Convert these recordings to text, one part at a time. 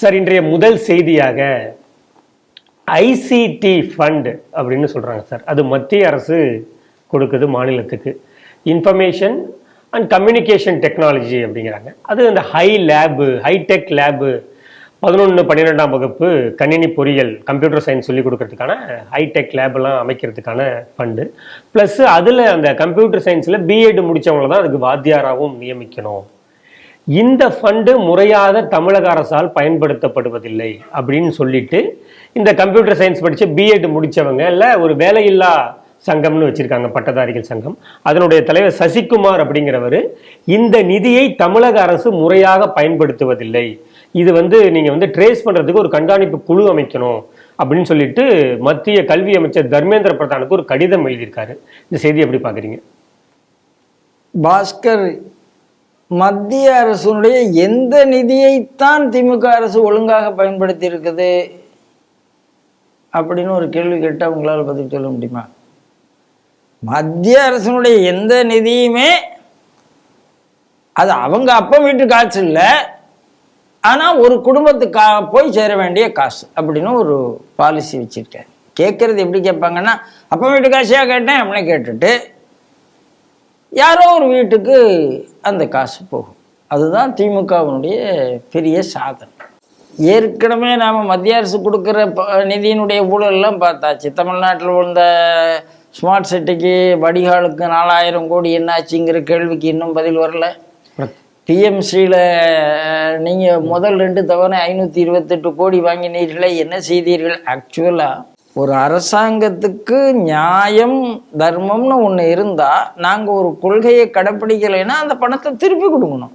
Sir இன்றைய முதல் செய்தியாக ஐசிடி ஃபண்ட் அப்படின்னு சொல்கிறாங்க சார். அது மத்திய அரசு கொடுக்குது மாநிலத்துக்கு. இன்ஃபர்மேஷன் அண்ட் கம்யூனிகேஷன் டெக்னாலஜி அப்படிங்கிறாங்க. அது அந்த ஹை லேபு ஹைடெக் லேபு பதினொன்று பன்னிரெண்டாம் வகுப்பு கணினி பொறியியல் கம்ப்யூட்டர் சயின்ஸ் சொல்லி கொடுக்கறதுக்கான ஹைடெக் லேபெல்லாம் அமைக்கிறதுக்கான ஃபண்டு ப்ளஸ் அதில் அந்த கம்ப்யூட்டர் சயின்ஸில் பிஎட் முடிச்சவங்கள தான் அதுக்கு வாத்தியாராகவும் நியமிக்கணும். இந்த ஃபண்டு முறையாக தமிழக அரசால் பயன்படுத்தப்படுவதில்லை அப்படின்னு சொல்லிட்டு இந்த கம்ப்யூட்டர் சயின்ஸ் படித்து பிஎட் முடித்தவங்க இல்லை ஒரு வேலையில்லா சங்கம்னு வச்சுருக்காங்க பட்டதாரிகள் சங்கம். அதனுடைய தலைவர் சசிகுமார் அப்படிங்கிறவர் இந்த நிதியை தமிழக அரசு முறையாக பயன்படுத்துவதில்லை. இது வந்து நீங்கள் வந்து ட்ரேஸ் பண்ணுறதுக்கு ஒரு கண்காணிப்பு குழு அமைக்கணும் அப்படின்னு சொல்லிட்டு மத்திய கல்வி அமைச்சர் தர்மேந்திர பிரதானுக்கு ஒரு கடிதம் எழுதியிருக்காரு. இந்த செய்தி எப்படி பார்க்குறீங்க? பாஸ்கர் மத்திய அரசுடைய எந்த நிதியைத்தான் திமுக அரசு ஒழுங்காக பயன்படுத்தி இருக்குது அப்படின்னு ஒரு கேள்வி கேட்டால் உங்களால் பதில் சொல்ல முடியுமா? மத்திய அரசனுடைய எந்த நிதியுமே அது அவங்க அப்பா வீட்டு காசு இல்லை. ஆனால் ஒரு குடும்பத்துக்காக போய் சேர வேண்டிய காசு அப்படின்னு ஒரு பாலிசி வச்சுருக்கேன் கேட்கறது எப்படி கேட்பாங்கன்னா அப்பா வீட்டு காசியாக கேட்டேன் அப்படின்னு கேட்டுட்டு யாரோ ஒரு வீட்டுக்கு அந்த காசு போகும். அதுதான் திமுகவினுடைய பெரிய சாதனை. ஏற்கனவே நாம் மத்திய அரசு கொடுக்குற ப- நிதியினுடைய ஊழல்லாம் பார்த்தாச்சு. தமிழ்நாட்டில் விழுந்த ஸ்மார்ட் சிட்டிக்கு வடிகாலுக்கு நாலாயிரம் கோடி என்னாச்சுங்கிற கேள்விக்கு இன்னும் பதில் வரல. பிஎம்சியில் நீங்கள் முதல் ரெண்டு தவணை ஐநூற்றி இருபத்தெட்டு கோடி வாங்கினீர்களே என்ன செய்தீர்கள்? ஆக்சுவலாக ஒரு அரசாங்கத்துக்கு நியாயம் தர்மம்னு ஒன்று இருந்தால் நாங்கள் ஒரு கொள்கையை கடைப்பிடிக்கலைன்னா அந்த பணத்தை திருப்பி கொடுக்கணும்.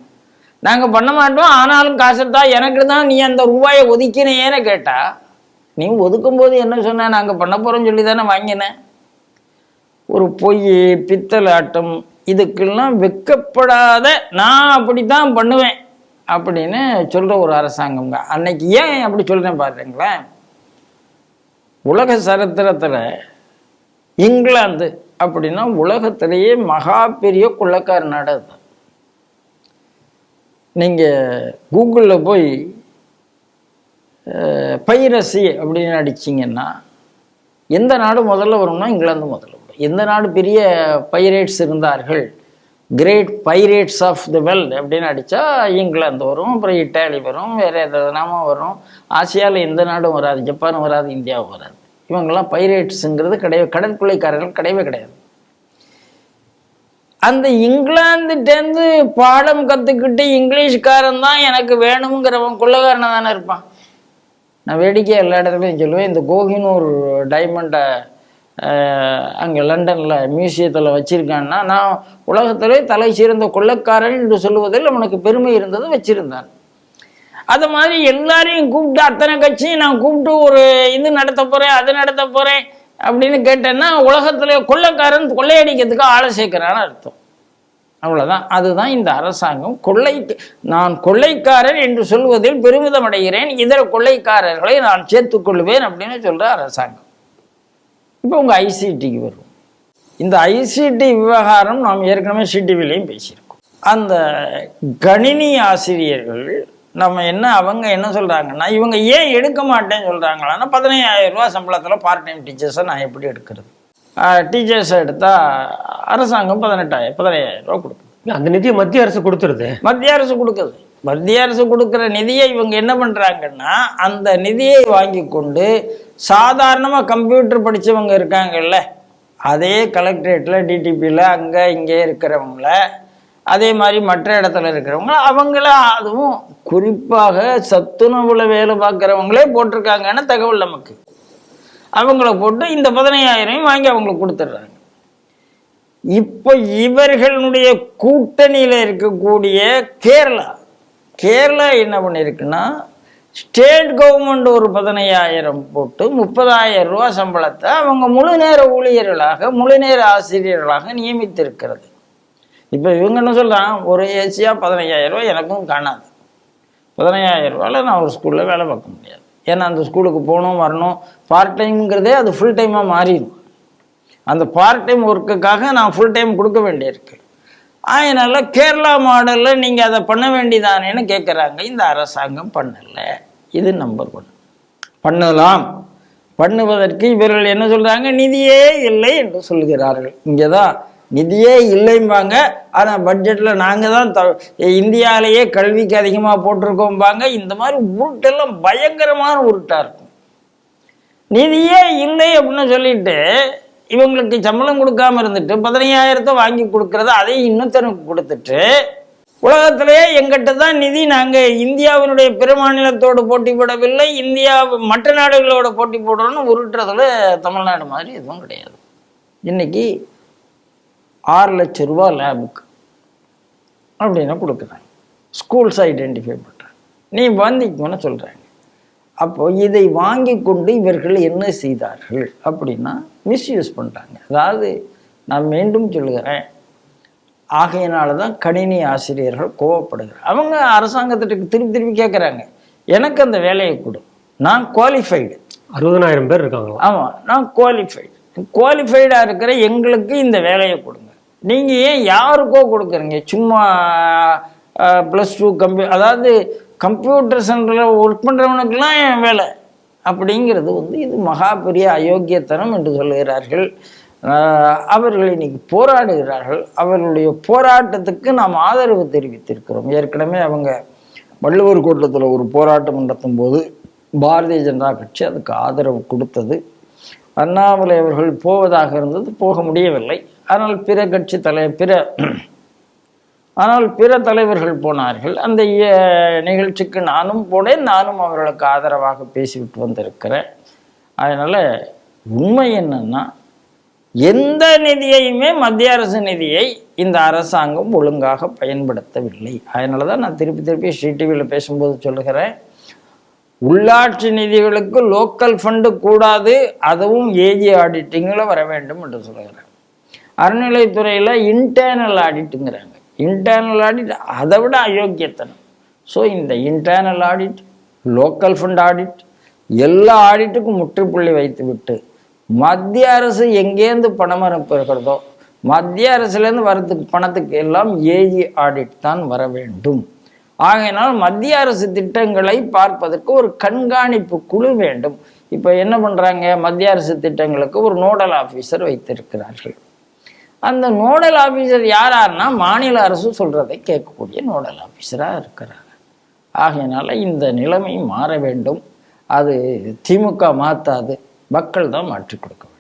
நாங்கள் பண்ண மாட்டோம் ஆனாலும் காசு தான் எனக்கு தான் நீ அந்த ரூபாயை ஒதுக்கினேன்னு கேட்டா நீ ஒதுக்கும்போது என்ன சொன்ன? நாங்கள் பண்ண போகிறோம்னு சொல்லி தானே வாங்கினேன் ஒரு பொய் பித்தலாட்டம் இதுக்கெல்லாம் வெக்கப்படாத நான் அப்படி தான் பண்ணுவேன் அப்படின்னு சொல்கிற ஒரு அரசாங்கம்ங்க. அன்னைக்கு ஏன் அப்படி சொல்கிறேன் பாருங்களேன். உலக சரித்திரத்தில் இங்கிலாந்து அப்படின்னா உலகத்திலேயே மகா பெரிய கொள்ளக்கார நாடு நீங்கள் கூகுளில் போய் பைரசி அப்படின்னு அடிச்சிங்கன்னா எந்த நாடு முதல்ல வரும்னா இங்கிலாந்து முதல்ல வரும். எந்த நாடு பெரிய பைரேட்ஸ் இருந்தார்கள்? Great pirates of the world அப்படின்னு அடித்தா இங்கிலாந்து வரும் அப்புறம் இட்டாலி வரும் வேறு எதனாம வரும். ஆசியாவில் எந்த நாடும் வராது ஜப்பான் வராது இந்தியாவும் வராது. இவங்கெல்லாம் பைரேட்ஸுங்கிறது கடன் கடற்கொள்ளைக்காரர்கள் கிடையவே கிடையாது. அந்த இங்கிலாந்துட்டேருந்து பாடம் கற்றுக்கிட்டு இங்கிலீஷ்காரன் தான் எனக்கு வேணுங்கிறவன் கொள்ளக்காரனை தானே இருப்பான். நான் வேடிக்கை எல்லா இடத்துலையும் சொல்லுவேன் இந்த கோகினூர் டைமண்டை அங்கே லண்டனில் மியூசியத்தில் வச்சுருக்கான்னா நான் உலகத்திலே தலை சிறந்த கொள்ளக்காரன் என்று சொல்லுவதில் அவனுக்கு பெருமை இருந்தது வச்சிருந்தான். அது மாதிரி எல்லாரையும் கூப்பிட்டு அத்தனை கட்சியும் நான் கூப்பிட்டு ஒரு இது நடத்த போகிறேன் அது நடத்த போகிறேன் அப்படின்னு கேட்டேன்னா உலகத்தில் கொள்ளைக்காரன் கொள்ளையடிக்கிறதுக்கு ஆளை சேர்க்கிறான்னு அர்த்தம். அவ்வளோதான் அதுதான் இந்த அரசாங்கம். கொள்ளை நான் கொள்ளைக்காரன் என்று சொல்வதில் பெருமிதம் அடைகிறேன். இதர கொள்ளைக்காரர்களை நான் சேர்த்துக்கொள்வேன் அப்படின்னு சொல்கிற அரசாங்கம். இப்போ உங்கள் ஐசிடிக்கு வரும் இந்த ஐசிடி விவகாரம் நாம் ஏற்கனவே சிடிவிலையும் பேசியிருக்கோம். அந்த கணினி ஆசிரியர்கள் நம்ம என்ன அவங்க என்ன சொல்றாங்கன்னா இவங்க ஏன் எடுக்க மாட்டேன்னு சொல்றாங்களான்னா பதினையாயிரம் ரூபாய் சம்பளத்தில் பார்ட் டைம் டீச்சர்ஸை நான் எப்படி எடுக்கிறது? டீச்சர்ஸை எடுத்தால் அரசாங்கம் பதினெட்டாயிரம் பதினையாயிரம் ரூபா கொடுக்குது அந்த நிதியை மத்திய அரசு கொடுத்துருது. மத்திய அரசு கொடுக்குது. மத்திய அரசு கொடுக்குற நிதியை இவங்க என்ன பண்ணுறாங்கன்னா அந்த நிதியை வாங்கி கொண்டு சாதாரணமாக கம்ப்யூட்டர் படித்தவங்க இருக்காங்கல்ல அதே கலெக்டரேட்டில் டிடிபியில் அங்கே இங்கே இருக்கிறவங்கள அதே மாதிரி மற்ற இடத்துல இருக்கிறவங்க அவங்கள அதுவும் குறிப்பாக சத்துணவுல வேலை பார்க்குறவங்களே போட்டிருக்காங்கன்னு தகவல் நமக்கு. அவங்கள போட்டு இந்த பதினையாயிரம் வாங்கி அவங்களுக்கு கொடுத்துட்றாங்க. இப்போ இவர்களுடைய கூட்டணியில் இருக்கக்கூடிய கேரளா கேரளா என்ன பண்ணியிருக்குன்னா ஸ்டேட் கவர்மெண்ட் ஒரு பதினையாயிரம் போட்டு முப்பதாயிரம் ரூபா சம்பளத்தை அவங்க முழு நேர ஊழியர்களாக முழு நேர ஆசிரியர்களாக நியமித்திருக்கிறது. இப்போ இவங்க என்ன சொல்கிறான் ஒரு ஏசியாக பதினஞ்சாயிரம் ரூபாய் எனக்கும் காணாது. பதினையாயிரம் ரூபாயில் நான் ஒரு ஸ்கூலில் வேலை பார்க்க முடியாது. ஏன்னா அந்த ஸ்கூலுக்கு போகணும் வரணும் பார்ட் டைம்ங்கிறதே அது ஃபுல் டைமாக மாறிடும். அந்த பார்ட் டைம் ஒர்க்குக்காக நான் ஃபுல் டைம் கொடுக்க வேண்டியிருக்கு அதனால் கேரளா மாடலில் நீங்கள் அதை பண்ண வேண்டியதானேன்னு கேட்குறாங்க இந்த அரசாங்கம் பண்ணலை. இது நம்பர் ஒன் பண்ணலாம். பண்ணுவதற்கு இவர்கள் என்ன சொல்கிறாங்க நிதியே இல்லை என்று சொல்கிறார்கள். இங்கே தான் நிதியே இல்லைம்பாங்க. ஆனால் பட்ஜெட்டில் நாங்கள் தான் த இந்தியாவிலேயே கல்விக்கு அதிகமாக போட்டிருக்கோம்பாங்க. இந்த மாதிரி உருட்டெல்லாம் பயங்கரமான உருட்டாக இருக்கும். நிதியே இல்லை அப்படின்னு சொல்லிட்டு இவங்களுக்கு சம்பளம் கொடுக்காம இருந்துட்டு பதினையாயிரத்தை வாங்கி கொடுக்கறத அதையும் இன்னொருத்தனுக்கு கொடுத்துட்டு உலகத்திலேயே எங்கிட்ட தான் நிதி. நாங்கள் இந்தியாவினுடைய பிற மாநிலத்தோடு போட்டி போடவில்லை. இந்தியா மற்ற நாடுகளோட போட்டி போடுறோம்னு உருட்டுறதுல தமிழ்நாடு மாதிரி எதுவும் கிடையாது. இன்னைக்கு ஆறு லட்சம் ரூபா லேபுக்கு அப்படின்னு கொடுக்குறாங்க. ஸ்கூல்ஸ் ஐடென்டிஃபை பண்ணுறாங்க. நீ வந்திக்கணும்னு சொல்கிறாங்க அப்போ இதை வாங்கி கொண்டு இவர்கள் என்ன செய்தார்கள் அப்படின்னா மிஸ்யூஸ் பண்ணுறாங்க அதாவது நான் மீண்டும் சொல்லுகிறேன். ஆகையினால தான் கணினி ஆசிரியர்கள் கோவப்படுகிறார் அவங்க அரசாங்கத்திட்ட திருப்பி திருப்பி கேட்குறாங்க எனக்கு அந்த வேலையை கொடு. நான் குவாலிஃபைடு அறுபதனாயிரம் பேர் இருக்காங்களா? ஆமாம் நான் குவாலிஃபைடு குவாலிஃபைடாக இருக்கிற எங்களுக்கு இந்த வேலையை கொடுங்க. நீங்கள் ஏன் யாருக்கோ கொடுக்குறீங்க? சும்மா ப்ளஸ் டூ கம்ப்யூ அதாவது கம்ப்யூட்டர் சென்டரில் ஒர்க் பண்ணுறவனுக்கெல்லாம் என் வேலை? அப்படிங்கிறது வந்து இது மகா பெரிய அயோக்கியத்தனம் என்று சொல்லுகிறார்கள். அவர்கள் இன்னைக்கு போராடுகிறார்கள். அவர்களுடைய போராட்டத்துக்கு நாம் ஆதரவு தெரிவித்திருக்கிறோம். ஏற்கனவே அவங்க வள்ளுவர் கூட்டத்தில் ஒரு போராட்டம் நடத்தும் போது பாரதிய ஜனதா கட்சி அதுக்கு ஆதரவு கொடுத்தது. அண்ணாமலை அவர்கள் போவதாக இருந்தது போக முடியவில்லை. ஆனால் பிற கட்சி தலை பிற ஆனால் பிற தலைவர்கள் போனார்கள். அந்த நிகழ்ச்சிக்கு நானும் போனேன். நானும் அவர்களுக்கு ஆதரவாக பேசிவிட்டு வந்திருக்கிறேன். அதனால் உண்மை என்னென்னா எந்த நிதியையுமே மத்திய அரசு நிதியை இந்த அரசாங்கம் ஒழுங்காக பயன்படுத்தவில்லை. அதனால தான் நான் திருப்பி திருப்பி ஸ்ரீ டிவியில் பேசும்போது சொல்லுகிறேன். உள்ளாட்சி நிதிகளுக்கு லோக்கல் ஃபண்டு கூடாது. அதுவும் ஏஜி ஆடிட்டிங்கில் வர வேண்டும் என்று சொல்லுகிறேன். அறநிலைத்துறையில் இன்டர்னல் ஆடிட்டுங்கிறாங்க இன்டர்னல் ஆடிட் அதை விட அயோக்கியத்தனம். ஸோ இந்த internal audit local fund audit எல்லா ஆடிட்டுக்கும் முற்றுப்புள்ளி வைத்துவிட்டு மத்திய அரசு எங்கேருந்து பணம் அனுப்புகிறதோ மத்திய அரசுலேருந்து வரதுக்கு பணத்துக்கு எல்லாம் ஏஜி ஆடிட் தான் வர வேண்டும். ஆகையினால் மத்திய அரசு திட்டங்களை பார்ப்பதற்கு ஒரு கண்காணிப்பு குழு வேண்டும். இப்போ என்ன பண்ணுறாங்க மத்திய அரசு திட்டங்களுக்கு ஒரு நோடல் ஆஃபீஸர் வைத்திருக்கிறார்கள். அந்த நோடல் ஆஃபீஸர் யாராருன்னா மாநில அரசு சொல்கிறதை கேட்கக்கூடிய நோடல் ஆஃபீஸராக இருக்கிறாங்க. ஆகையினால இந்த நிலைமை மாற வேண்டும். அது திமுக மாற்றாது மக்கள் தான் மாற்றி கொடுக்கணும்